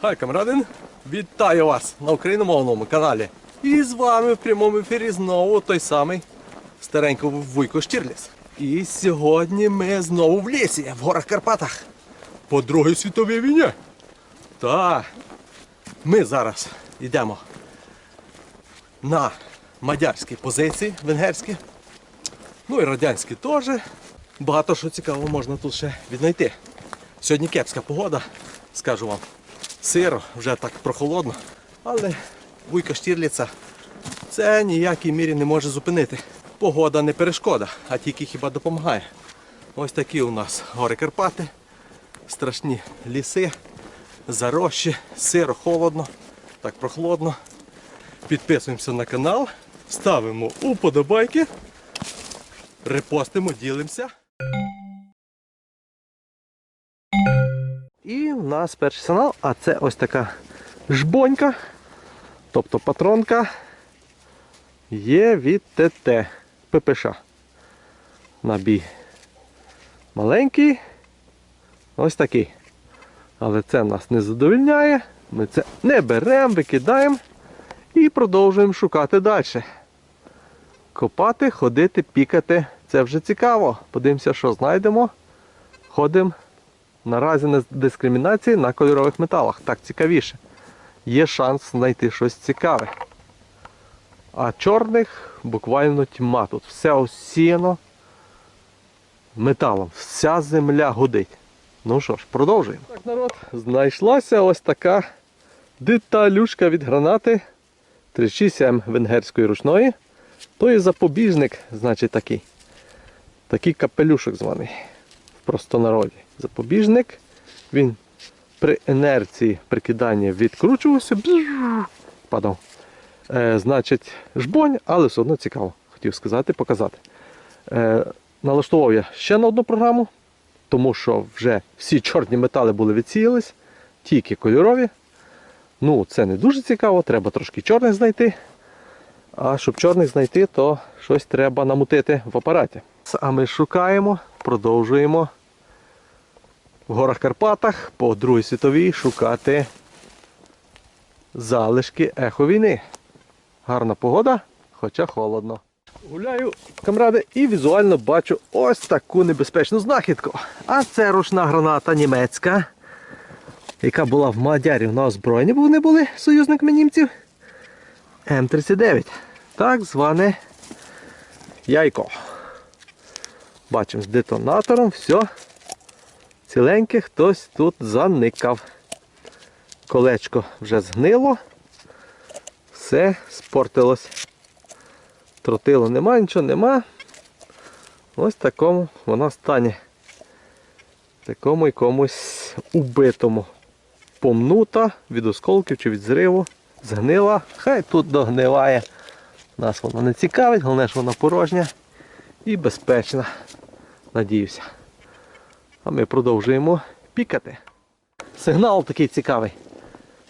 Хай, камрадин! Вітаю вас на україномовному каналі. І з вами в прямому ефірі знову той самий старенький Вуйко Штірліс. І сьогодні ми знову в лісі, в горах Карпатах. По Другій світовій війні. Та ми зараз йдемо на мадярські позиції венгерські. Ну і радянські теж. Багато що цікавого можна тут ще віднайти. Сьогодні кепська погода, скажу вам. Сиро, вже так прохолодно. Але вуйка Штірліца це ніякій мірі не може зупинити. Погода не перешкода, а тільки хіба допомагає. Ось такі у нас гори Карпати, страшні ліси, зарощі, сиро, холодно, так прохолодно. Підписуємося на канал, ставимо уподобайки, репостимо, ділимося. І в нас перший сигнал, а це ось така жбонька, тобто патронка є від ТТ ППШ. Набій маленький, ось такий. Але це нас не задовільняє. Ми це не беремо, викидаємо і продовжуємо шукати далі. Копати, ходити, пікати. Це вже цікаво. Подивимося, що знайдемо. Ходимо. Наразі не дискримінації на кольорових металах. Так цікавіше. Є шанс знайти щось цікаве. А чорних буквально тьма. Тут все осіяно металом. Вся земля гудить. Ну що ж, продовжуємо. Так, народ, знайшлася ось така деталюшка від гранати 367 венгерської ручної. То є запобіжник, значить такий. Такий капелюшок званий в простонароді. Запобіжник. Він при інерції прикидання відкручувався, падав. Е, значить, жбонь, але все одно цікаво, хотів сказати, показати. Е, налаштував я ще на одну програму, тому що вже всі чорні метали були відсіялись, тільки кольорові. Ну, це не дуже цікаво, треба трошки чорних знайти. А щоб чорних знайти, то щось треба намутити в апараті. А ми шукаємо, продовжуємо в горах Карпатах по Другій світовій шукати залишки ехо війни. Гарна погода, хоча холодно. Гуляю, камради, і візуально бачу ось таку небезпечну знахідку. А це ручна граната німецька, яка була в Мадярів на озброєнні, бо вони були союзниками німців. М39. Так зване яйко. Бачимо з детонатором, все. Ціленьке хтось тут заникав. Колечко вже згнило. Все спортилось. Тротилу нема, нічого нема. Ось такому воно стані. Такому якомусь убитому. Помнута від осколків чи від зриву. Згнила. Хай тут догниває. Нас воно не цікавить, головне, що вона порожня і безпечна. Надіюся. А ми продовжуємо пікати. Сигнал такий цікавий.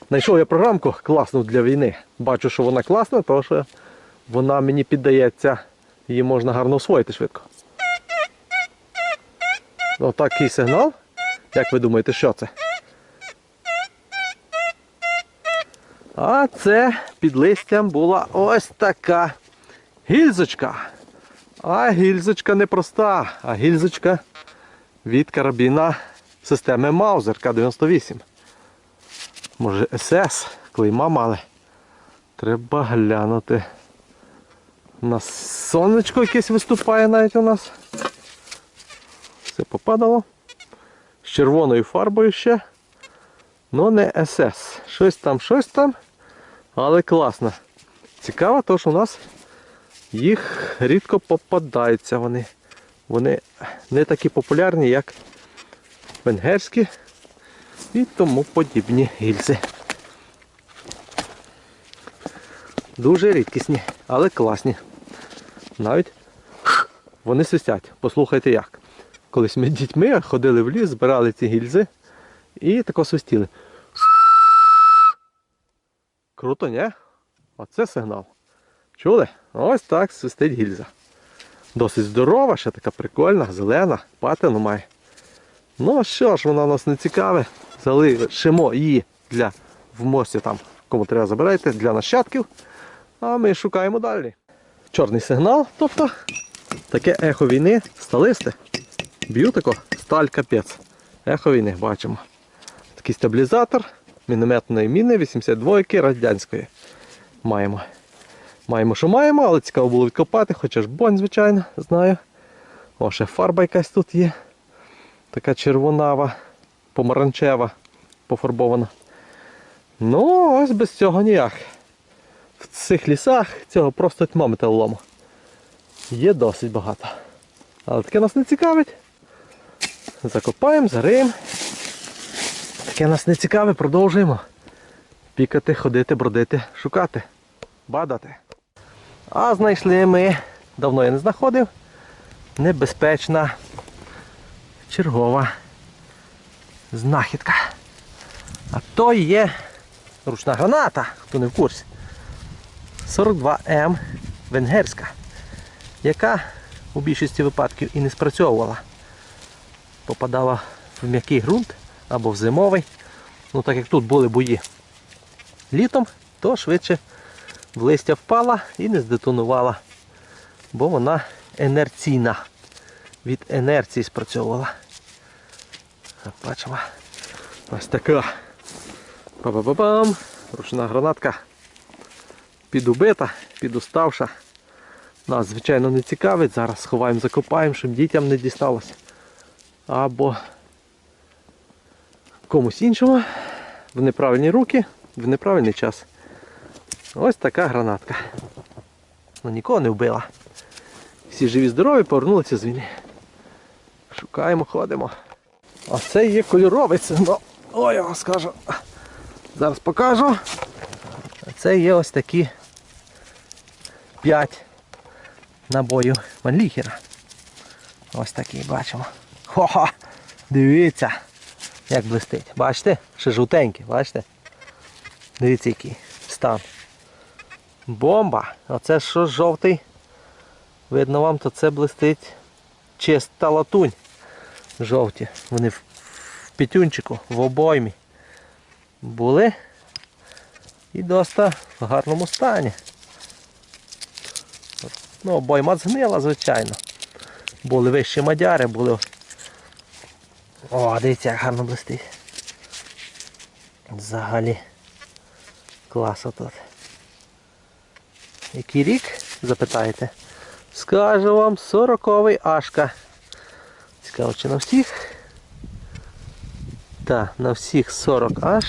Знайшов я програмку класну для війни. Бачу, що вона класна, тому що вона мені піддається, її можна гарно освоїти швидко. Отакий сигнал. Як ви думаєте, що це? А це під листям була ось така гільзочка. А гільзочка не проста, а гільзочка від карабіна системи Маузер К-98. Може СС, клейма мали. Треба глянути. У нас сонечко якесь виступає навіть у нас. Все попадало. З червоною фарбою ще. Ну не СС. Щось там, щось там. Але класно. Цікаво, тому що у нас їх рідко попадаються вони. Вони не такі популярні, як венгерські і тому подібні гільзи. Дуже рідкісні, але класні. Навіть вони свистять. Послухайте як. Колись ми дітьми ходили в ліс, збирали ці гільзи і тако свистіли. Круто, ні? Оце сигнал. Чули? Ось так свистить гільза. Досить здорова, ще така прикольна, зелена, патину має. Ну що ж, вона нас не цікаве. Залишимо її для в мості там, кому треба забирайте, для нащадків. А ми шукаємо далі. Чорний сигнал, тобто таке ехо війни, сталисте. Б'ю тако, сталь капець. Ехо війни бачимо. Такий стабілізатор мінометної міни 82 радянської. Маємо. Маємо, що маємо, але цікаво було відкопати, хоча ж бонь, звичайно, знаю. О, ще фарба якась тут є. Така червонава, помаранчева, пофарбована. Ну, ось без цього ніяк. В цих лісах цього просто тьма металолому. Є досить багато. Але таке нас не цікавить. Закопаємо, зариємо. Таке нас не цікаве, продовжуємо. Пікати, ходити, бродити, шукати, бадати. А знайшли ми, давно я не знаходив, небезпечна чергова знахідка. А то є ручна граната, хто не в курсі. 42М венгерська, яка у більшості випадків і не спрацьовувала. Попадала в м'який ґрунт або в зимовий. Ну так як тут були бої літом, то швидше в листя впала і не здетонувала, бо вона інерційна. Від інерції спрацьовувала. Бачимо. Ось така. Па-па-па-пам. Ручна гранатка. Підубита, підуставша. Нас, звичайно, не цікавить. Зараз сховаємо, закопаємо, щоб дітям не дісталося. Або комусь іншому в неправильні руки, в неправильний час. Ось така гранатка. Ну нікого не вбила. Всі живі здорові повернулися з війни. Шукаємо, ходимо. А це є кольоровий сигнал. Ой, я вам скажу. Зараз покажу. А це є ось такі 5 набоїв Манліхера. Ось такі бачимо. Хо-хо! Дивіться, як блистить. Бачите? Ще жовтенький, бачите? Дивіться який стан. Бомба! Оце що жовтий. Видно вам, то це блистить чиста латунь. Жовті. Вони в, пітюнчику, в обоймі були і доста в гарному стані. Ну, обойма згнила, звичайно. Були вищі мадяри, були. О, дивіться, як гарно блистить. Взагалі. Клас тут. Який рік, запитаєте? Скажу вам 40-й Ашка. Цікаво, чи на всіх? Так, на всіх 40 аж.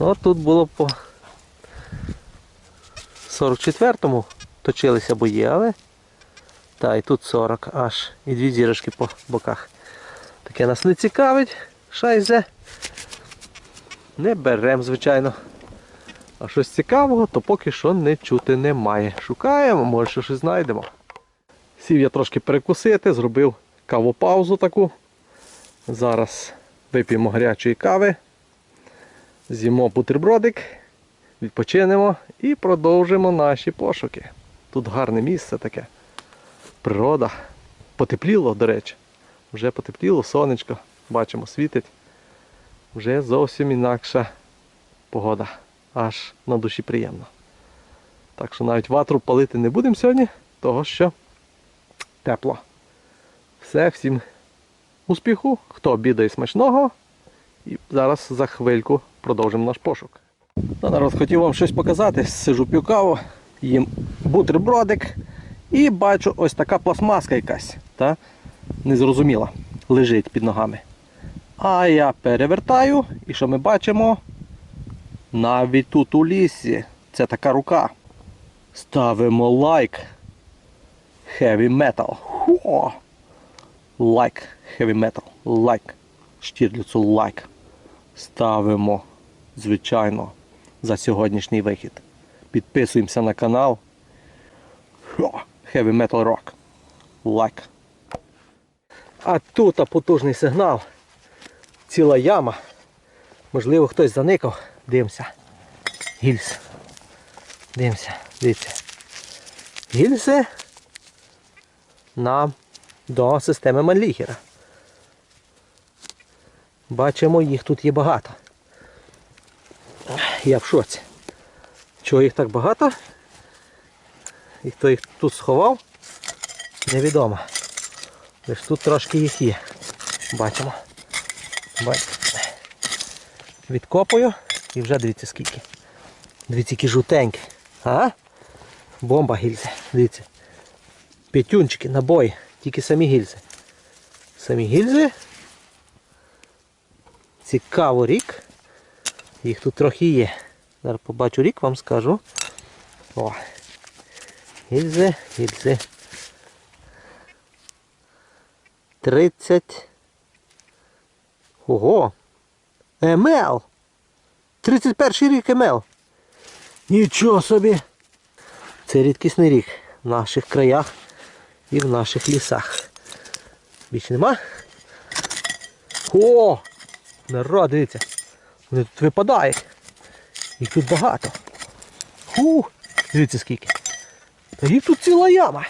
Ну, тут було по 44-му точилися бої, але та, і тут 40 аж. І дві зірочки по боках. Таке нас не цікавить, шайзе. Не беремо, звичайно. А щось цікавого, то поки що не чути немає. Шукаємо, може що щось знайдемо. Сів я трошки перекусити, зробив кавопаузу таку. Зараз вип'ємо гарячої кави, з'їмо бутербродик, відпочинемо і продовжимо наші пошуки. Тут гарне місце таке. Природа. Потепліло, до речі. Вже потепліло, сонечко, бачимо, світить. Вже зовсім інакша погода. Аж на душі приємно. Так що навіть ватру палити не будемо сьогодні, того що тепло. Все, всім успіху, хто обідає смачного. І зараз за хвильку продовжимо наш пошук. Ну, народ, хотів вам щось показати. Сижу п'ю каву, їм бутербродик і бачу ось така пластмаска якась. Та? Незрозуміла. Лежить під ногами. А я перевертаю і що ми бачимо? Навіть тут у лісі. Це така рука. Ставимо лайк. Heavy metal. Хо! Лайк. Heavy metal. Лайк. Штірліцу лайк. Ставимо, звичайно, за сьогоднішній вихід. Підписуємося на канал. Heavy Metal Rock. Лайк. А тут потужний сигнал. Ціла яма. Можливо, хтось заникав. Дивимося. Гільз. Дивимося, дивіться. Гільзи нам до системи Манліхера. Бачимо, їх тут є багато. я в шоці. Чого їх так багато? І хто їх тут сховав, невідомо. Лиш тут трошки їх є. Бачимо. Бачите. Відкопую і вже дивіться скільки. Дивіться, які жовтенькі. А? Бомба гільзи. Дивіться. П'ятюнчики, набої. Тільки самі гільзи. Самі гільзи. Цікаво рік. Їх тут трохи є. Зараз побачу рік, вам скажу. О. Гільзи, гільзи. 30. Ого! МЛ! 31 рік МЛ. Нічого собі! Це рідкісний рік в наших краях і в наших лісах. Більше нема? О! Народ, дивіться. Вони тут випадають. Їх тут багато. Ху! Дивіться скільки. Та їх тут ціла яма.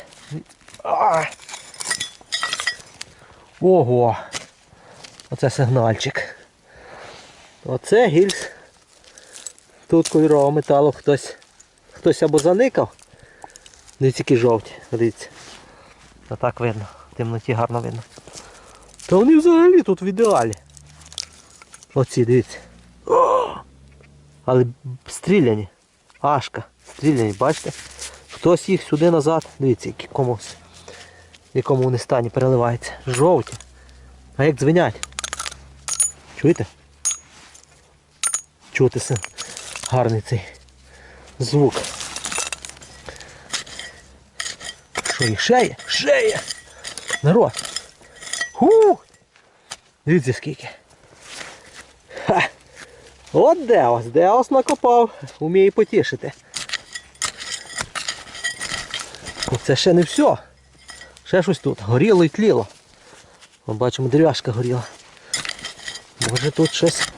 Ого! Оце сигнальчик. Оце гільз. Тут кольорового металу хтось хтось або заникав. Дивіться, які жовті, дивіться. А так видно, в темноті гарно видно. Та вони взагалі тут в ідеалі. Оці, дивіться. Але стріляні. Ашка. Стріляні, бачите? Хтось їх сюди назад. Дивіться, які комусь. В якому вони стані переливаються. Жовті. А як дзвенять? Чуєте? Чути це гарний цей звук. Що і? Ще є! Народ! Ху! Дивіться скільки. Ха! От Деос, Деос накопав, уміє потішити. Ну, Це ще не все. Ще щось тут. Горіло і тліло. Ми бачимо, дерев'яшка горіла. Може тут щось.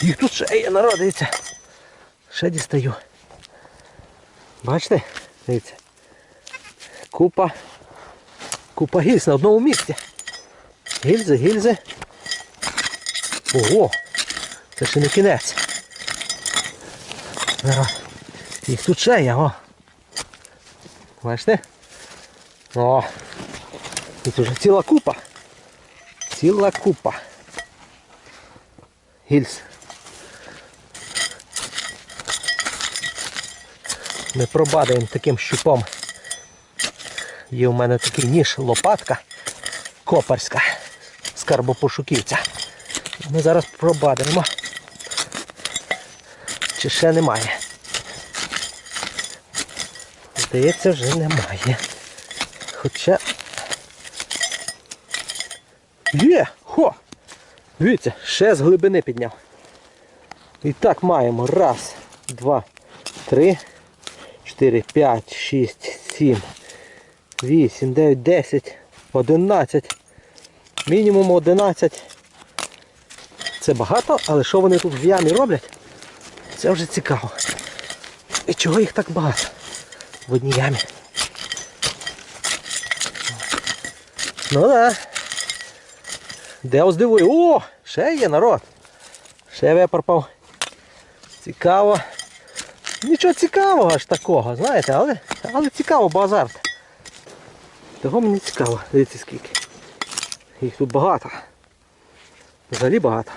Їх тут ще є, народ, дивіться. Ще дістаю. Бачите? Дивіться. Купа. Купа гільз на одному місці. Гільзи, гільзи. Ого! Це ще не кінець. Їх тут ще є, о. Бачите? О! Тут уже ціла купа. Ціла купа. Гільз. Ми пробадаємо таким щупом. Є у мене такий ніж, лопатка копарська скарбопошуківця. Ми зараз пробадимо. Чи ще немає? Здається, вже немає. Хоча... Є! Хо! Дивіться, ще з глибини підняв. І так маємо. Раз, два, три, чотири, п'ять, шість, сім, вісім, дев'ять, десять, одинадцять. Мінімум одинадцять. Це багато, але що вони тут в ямі роблять? Це вже цікаво. І чого їх так багато в одній ямі? Ну да. Де здивує? О! Ще є народ. Ще випарпав. Цікаво. Нічого цікавого аж такого, знаєте, але але цікаво, бо азарт. Того мені цікаво. Дивіться скільки. Їх тут багато. Взагалі багато.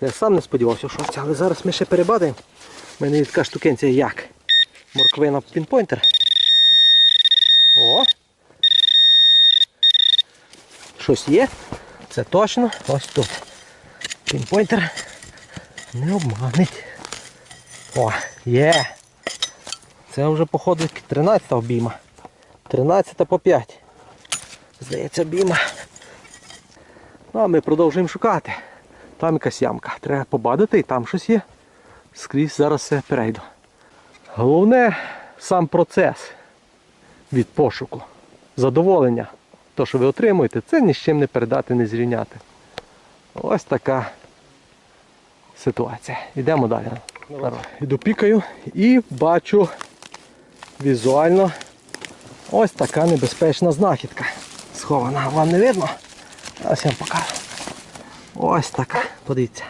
Я сам не сподівався, що це, але зараз ми ще перебадаємо. У мене є така штукенція як. Морквина пінпойнтер. О! Щось є. Це точно. Ось тут. Пінпойнтер не обманить. О, є. Це вже походу 13 обійма. 13 по 5. Здається, обійма. Ну а ми продовжуємо шукати. Там якась ямка. Треба побадити і там щось є. Скрізь зараз все перейду. Головне сам процес від пошуку. Задоволення. То, що ви отримуєте, це ні з чим не передати, не зрівняти. Ось така ситуація. Йдемо далі. Іду пікаю і бачу візуально ось така небезпечна знахідка. Схована, вам не видно? Ось я вам покажу. Ось така, подивіться.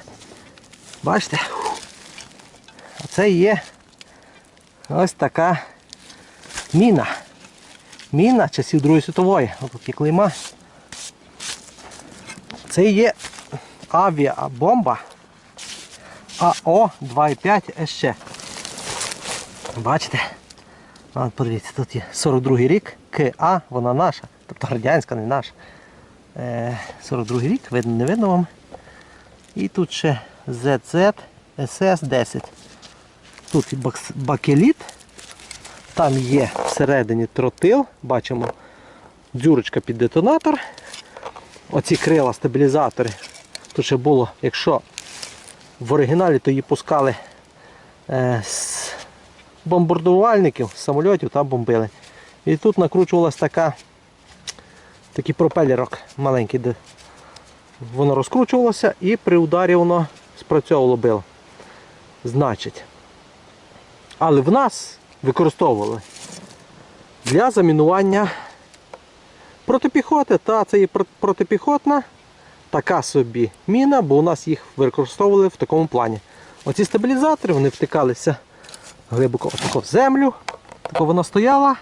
Бачите? А це є ось така міна. Міна часів Другої світової. Ось тут є клейма. Це є авіабомба АО 2,5 СЧ. Бачите? От подивіться, тут є 42-й рік, КА, вона наша, тобто радянська, не наша. Е, 42 рік, видно, не видно вам. І тут ще ZZ SS 10. Тут бакеліт. Там є всередині тротил, бачимо дзюрочка під детонатор. Оці крила стабілізатори. Тут ще було, якщо в оригіналі, то її пускали е, з бомбардувальників, з самольотів та бомбили. І тут накручувалась така, такий пропелерок маленький, де воно розкручувалося і при ударі воно спрацьовувало било. Значить. Але в нас використовували для замінування протипіхоти. Та це про- протипіхотна така собі міна, бо у нас їх використовували в такому плані. Оці стабілізатори вони втикалися глибоко отако в землю. Тако вона стояла.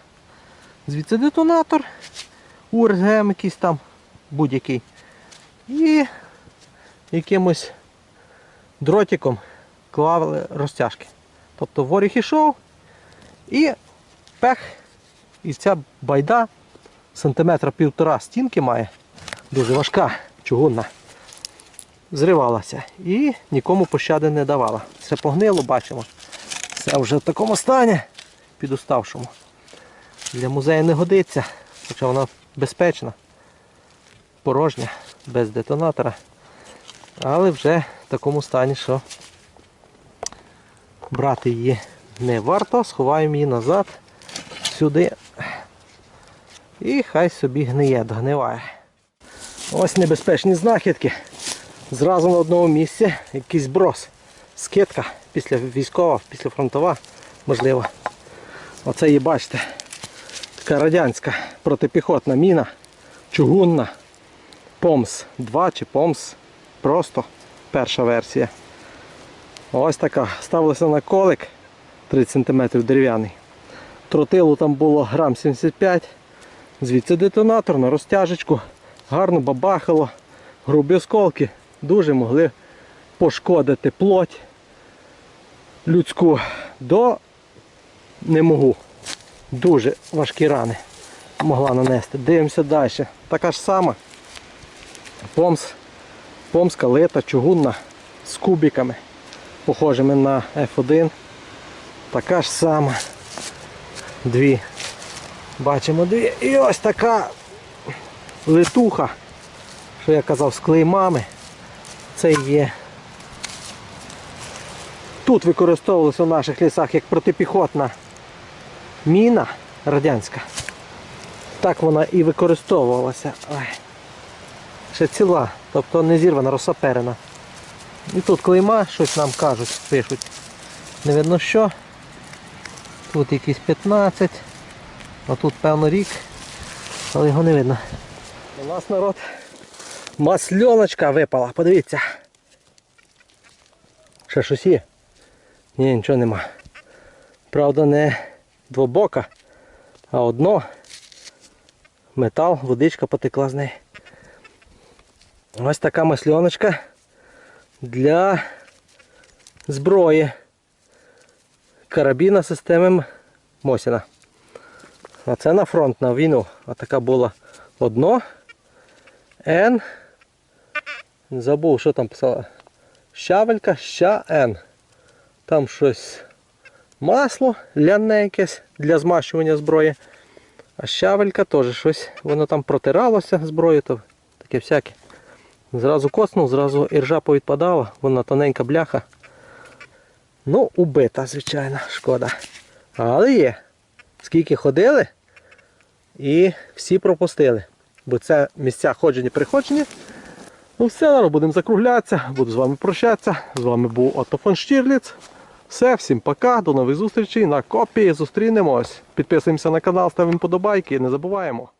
Звідси детонатор, УРГМ якийсь там, будь-який. І якимось дротиком клали розтяжки. Тобто воріг ішов і пех, і ця байда сантиметра півтора стінки має, дуже важка, чугунна. Зривалася і нікому пощади не давала. Все погнило, бачимо. Все вже в такому стані, підуставшому. Для музею не годиться, хоча вона безпечна, порожня, без детонатора. Але вже в такому стані, що брати її не варто, сховаємо її назад сюди. І хай собі гниє, догниває. Ось небезпечні знахідки. Зразу на одному місці якийсь брос. Скидка після військова, після фронтова, можливо. Оце її бачите. Така радянська протипіхотна міна, чугунна. Помс 2 чи Помс. Просто перша версія. Ось така. Ставилася на колик 30 см дерев'яний. Тротилу там було грам 75 Звідси детонатор на розтяжечку. Гарно бабахало. Грубі осколки дуже могли пошкодити плоть людську до не можу. Дуже важкі рани могла нанести. Дивимося далі. Така ж сама. Помс, помска лита, чугунна з кубиками, похожими на F1. Така ж сама. Дві. Бачимо дві. І ось така литуха, що я казав, з клеймами. Це є. Тут використовувалося в наших лісах як протипіхотна міна радянська. Так вона і використовувалася. Ой. Ще ціла, тобто не зірвана, розсаперена. І тут клейма, щось нам кажуть, пишуть. Не видно що. Тут якісь 15. А тут певно рік, але його не видно. У нас народ масльоночка випала, подивіться. Ще щось є? Ні, нічого нема. Правда, не двобока, а одно. Метал, водичка потекла з неї. Ось така масльоночка для зброї. Карабіна системи Мосіна. А це на фронт, на війну. А така була одно. Н. Забув, що там писала. Щавелька, ща Н. Там щось масло ляне якесь для змащування зброї. А щавелька теж щось, воно там протиралося зброю, то таке всяке. Зразу коснув, зразу іржа повідпадала, вона тоненька бляха. Ну, убита, звичайно, шкода. Але є. Скільки ходили і всі пропустили. Бо це місця ходження приходження. Ну все, зараз будемо закруглятися, буду з вами прощатися. З вами був Отто фон Штірліц. Все, всім пока, до нових зустрічей на копії. Зустрінемось. Підписуємося на канал, ставимо подобайки і не забуваємо.